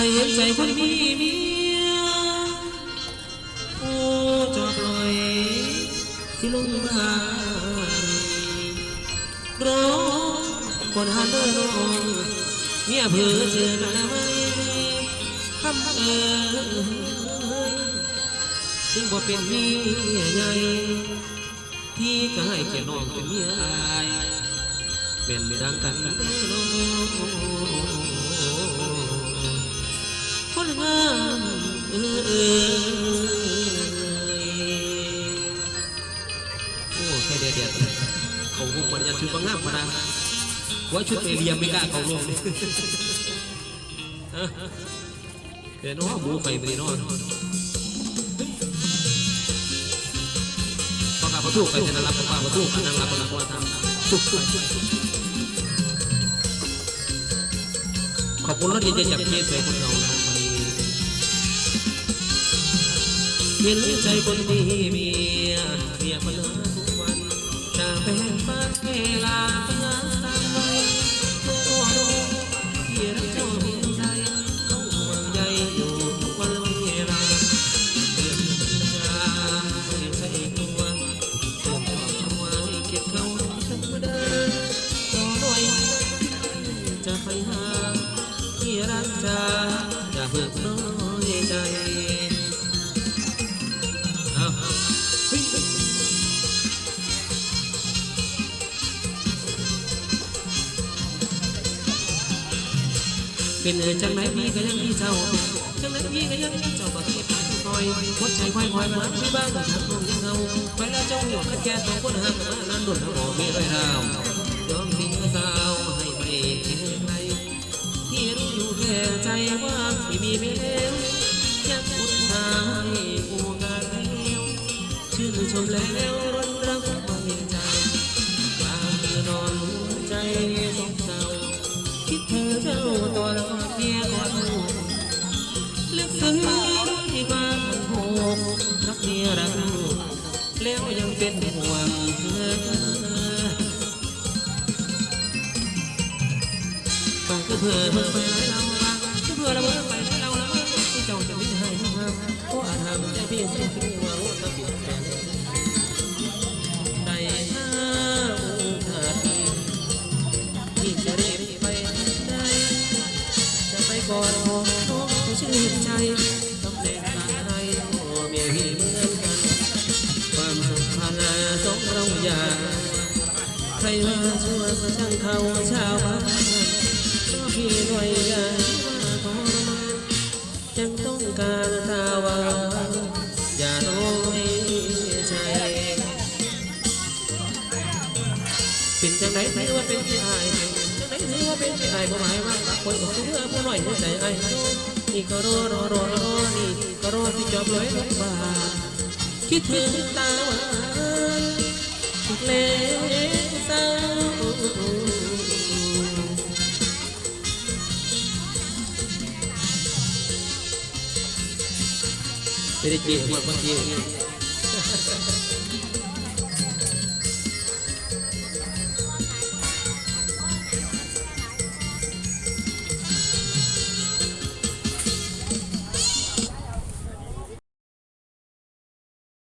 ให้เห็นใจคนมีเมียโอ้จอปล่อยที่ลงมารอคนหันเดินองเมียเพื่อเจอกันไหมคำเอ่ยถึงบ่เป็นเมียใหญ่พี่ก็ให้เกียรติน้องเป็นเมียอายเป็นดังกันแน่นอน ชุดบางงามมานะว่าชุดเอเลียไม่กล้าเข้าลงเลยเดี๋ยวน้องบูไฟไปน้องพอกลับมาทุกไปจะรับประมาทุกนั่งรับประมาทำทุกไปขอบคุณรถดีเจจากเคสไปคนเรานะวันนี้เห็นใจคนมีมี จะไปหาที่รักจาอย่าเพิ่งน้อยใจเอาเฮ้ยเป็นจังไหนพี่ก็ยังมีเจ้า จังไหนพี่ก็ยังมีเจ้าบ่ที่ผ่านคอยหัวใจควายควายมาไม่บ้างทางลงยังเงาไปแล้วเจ้าหัวแค่สองคนห่างกันมานานดุนหอมีรอยราว ยอมทิ้งสาว ว่าที่มีไปแล้วยังอุดทายผู้งานแล้วชื่นชมแล้วรันรักไม่ใจกลางเรือนอนหัวใจสองเศร้าคิดถึงเจ้าตัวละเพียงคนลึกซึ้งด้วยความโหกรักเมียรักลูกแล้วยังเป็นห่วงเธอบางก็เพื่อเมื่อไปหลายเราบางก็เพื่อละเมื่อไปหลาเราละเมื่อที่เจ้าจะไม่ให้ห้ามเพราะอาจทำใจพี่เสียที่ว่ารู้ตะเบียดแฟนได้ห้าขาดที่จะรีบไปได้จะไปก่อนโอ้โหชื่นใจตำแหน่งการให้โอ้เมียพี่เหมือนกัน ความสัมพันธ์สองเราอย่าใครมาช่วยช่างเขาชาวบ้าน จังไหนถือว่าเป็นพี่อายจังไหนถือว่าเป็นพี่อายบ่หมายว่าคนของเมื่อผู้หน่อยหัวใจอายนี่ก็รอรอรอรอนี่ก็รอที่จอบลอยรถบาคิดถึงตาหวานทุกเล่เศร้าไม่ได้เกี่ยวกับเมื่อกี้